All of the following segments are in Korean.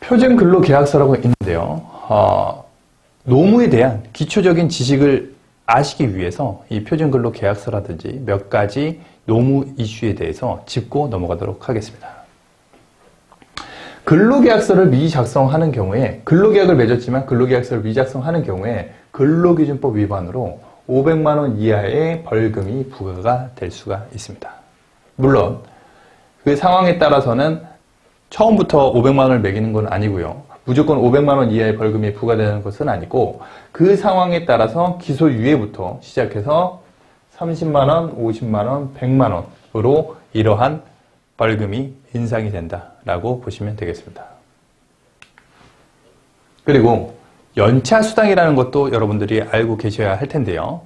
표준 근로 계약서라고 있는데요. 어, 노무에 대한 기초적인 지식을 아시기 위해서 이 표준 근로 계약서라든지 몇 가지 노무 이슈에 대해서 짚고 넘어가도록 하겠습니다. 근로계약서를 미작성하는 경우에 근로계약을 맺었지만 근로계약서를 미작성하는 경우에 근로기준법 위반으로 500만 원 이하의 벌금이 부과가 될 수가 있습니다. 물론 그 상황에 따라서는 처음부터 500만 원을 매기는 건 아니고요. 무조건 500만 원 이하의 벌금이 부과되는 것은 아니고 그 상황에 따라서 기소유예부터 시작해서 30만 원, 50만 원, 100만 원으로 이러한 벌금이 인상이 된다라고 보시면 되겠습니다. 그리고 연차 수당이라는 것도 여러분들이 알고 계셔야 할 텐데요.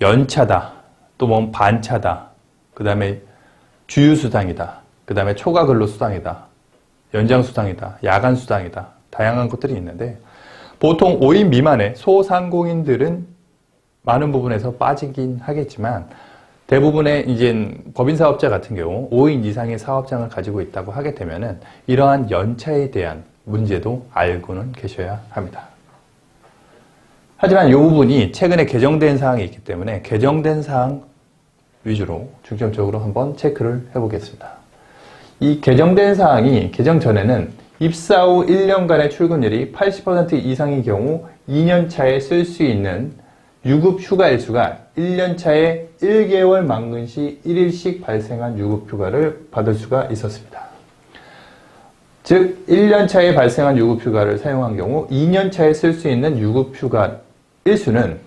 연차다, 또 뭐 반차다, 그 다음에 주휴수당이다, 그 다음에 초과 근로수당이다, 연장수당이다, 야간수당이다, 다양한 것들이 있는데 보통 5인 미만의 소상공인들은 많은 부분에서 빠지긴 하겠지만 대부분의 이제 법인 사업자 같은 경우 5인 이상의 사업장을 가지고 있다고 하게 되면은 이러한 연차에 대한 문제도 알고는 계셔야 합니다. 하지만 이 부분이 최근에 개정된 사항이 있기 때문에 개정된 사항 위주로 중점적으로 한번 체크를 해보겠습니다. 이 개정된 사항이 개정 전에는 입사 후 1년간의 출근율이 80% 이상의 경우 2년 차에 쓸 수 있는 유급 휴가 일수가 1년 차에 1개월 만근 시 1일씩 발생한 유급 휴가를 받을 수가 있었습니다. 즉 1년 차에 발생한 유급 휴가를 사용한 경우 2년 차에 쓸 수 있는 유급 휴가 일수는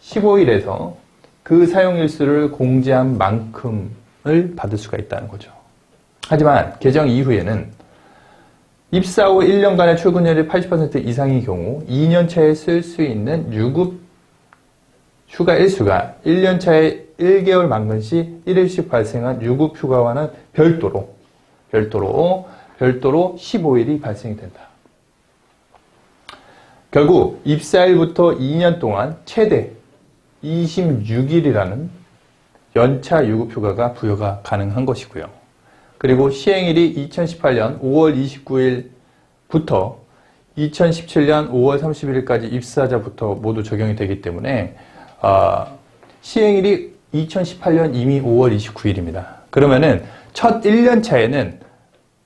15일에서 그 사용 일수를 공제한 만큼을 받을 수가 있다는 거죠. 하지만 개정 이후에는 입사 후 1년간의 출근율이 80% 이상의 경우 2년 차에 쓸 수 있는 유급 휴가 일수가 1년 차에 1개월 만근 시 1일씩 발생한 유급 휴가와는 별도로 별도로 별도로 15일이 발생이 된다. 결국 입사일부터 2년 동안 최대 26일이라는 연차 유급 휴가가 부여가 가능한 것이고요. 그리고 시행일이 2018년 5월 29일부터 2017년 5월 31일까지 입사자부터 모두 적용이 되기 때문에 어, 시행일이 2018년 이미 5월 29일입니다. 그러면은 첫 1년 차에는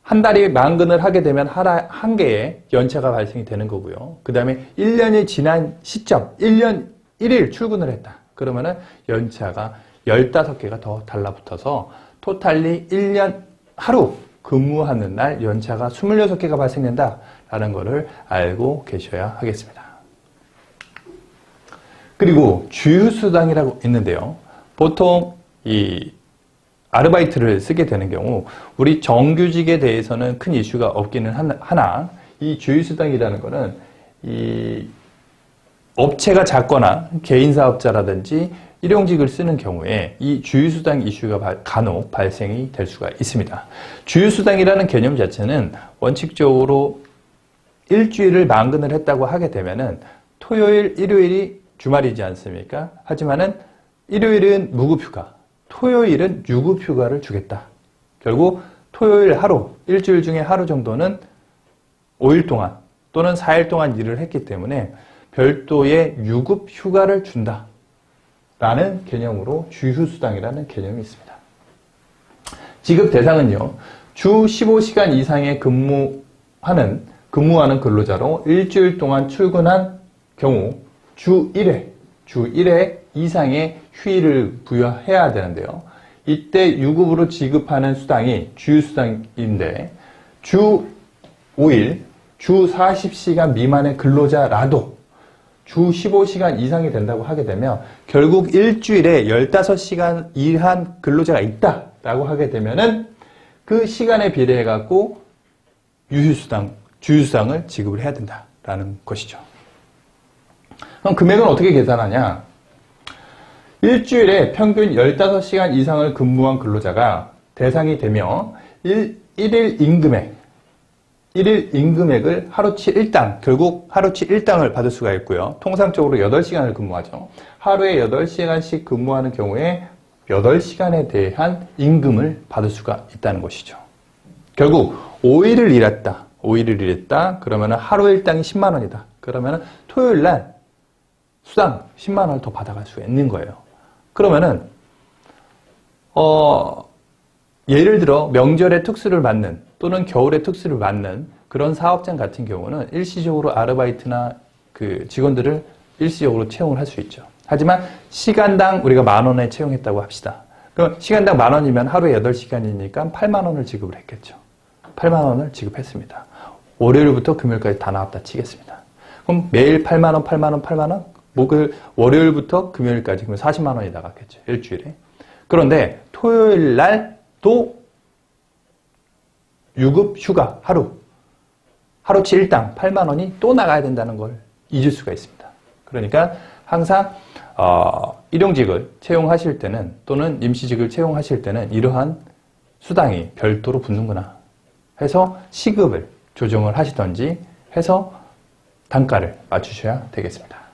한 달이 만근을 하게 되면 하나, 한 개의 연차가 발생이 되는 거고요. 그 다음에 1년이 지난 시점, 1년 1일 출근을 했다. 그러면은 연차가 15개가 더 달라붙어서 토탈리 1년 하루 근무하는 날 연차가 26개가 발생된다라는 것을 알고 계셔야 하겠습니다. 그리고 주휴수당이라고 있는데요. 보통 이 아르바이트를 쓰게 되는 경우 우리 정규직에 대해서는 큰 이슈가 없기는 하나 이 주휴수당이라는 것은 이 업체가 작거나 개인 사업자라든지 일용직을 쓰는 경우에 이 주휴수당 이슈가 간혹 발생이 될 수가 있습니다. 주휴수당이라는 개념 자체는 원칙적으로 일주일을 만근을 했다고 하게 되면은 토요일, 일요일이 주말이지 않습니까? 하지만은 일요일은 무급휴가, 토요일은 유급휴가를 주겠다. 결국 토요일 하루, 일주일 중에 하루 정도는 5일 동안 또는 4일 동안 일을 했기 때문에 별도의 유급 휴가를 준다. 라는 개념으로 주휴수당이라는 개념이 있습니다. 지급 대상은요, 주 15시간 이상의 근무하는, 근무하는 근로자로 일주일 동안 출근한 경우 주 1회, 주 1회 이상의 휴일을 부여해야 되는데요. 이때 유급으로 지급하는 수당이 주휴수당인데, 주 5일, 주 40시간 미만의 근로자라도 주 15시간 이상이 된다고 하게 되면 결국 일주일에 15시간 일한 근로자가 있다라고 하게 되면은 그 시간에 비례해 갖고 유휴수당, 주휴수당을 지급을 해야 된다라는 것이죠. 그럼 금액은 어떻게 계산하냐? 일주일에 평균 15시간 이상을 근무한 근로자가 대상이 되며 1, 1일 임금액, 1일 임금액을 하루치 1당, 결국 하루치 1당을 받을 수가 있고요. 통상적으로 8시간을 근무하죠. 하루에 8시간씩 근무하는 경우에 8시간에 대한 임금을 받을 수가 있다는 것이죠. 결국 5일을 일했다. 5일을 일했다. 그러면 하루 일당이 10만 원이다. 그러면 토요일 날 수당 10만 원을 더 받아갈 수 있는 거예요. 그러면은 어 예를 들어 명절에 특수를 맞는 또는 겨울에 특수를 맞는 그런 사업장 같은 경우는 일시적으로 아르바이트나 그 직원들을 일시적으로 채용을 할 수 있죠. 하지만 시간당 우리가 만 원에 채용했다고 합시다. 그럼 시간당 만 원이면 하루에 8시간이니까 8만 원을 지급을 했겠죠. 8만 원을 지급했습니다. 월요일부터 금요일까지 다 나왔다 치겠습니다. 그럼 매일 8만 원, 8만 원, 8만 원? 목요일, 월요일부터 금요일까지 그러면 40만 원이 나갔겠죠. 일주일에. 그런데 토요일 날 또 유급 휴가 하루 하루치 일당 8만 원이 또 나가야 된다는 걸 잊을 수가 있습니다. 그러니까 항상 어, 일용직을 채용하실 때는 또는 임시직을 채용하실 때는 이러한 수당이 별도로 붙는구나 해서 시급을 조정을 하시던지 해서 단가를 맞추셔야 되겠습니다.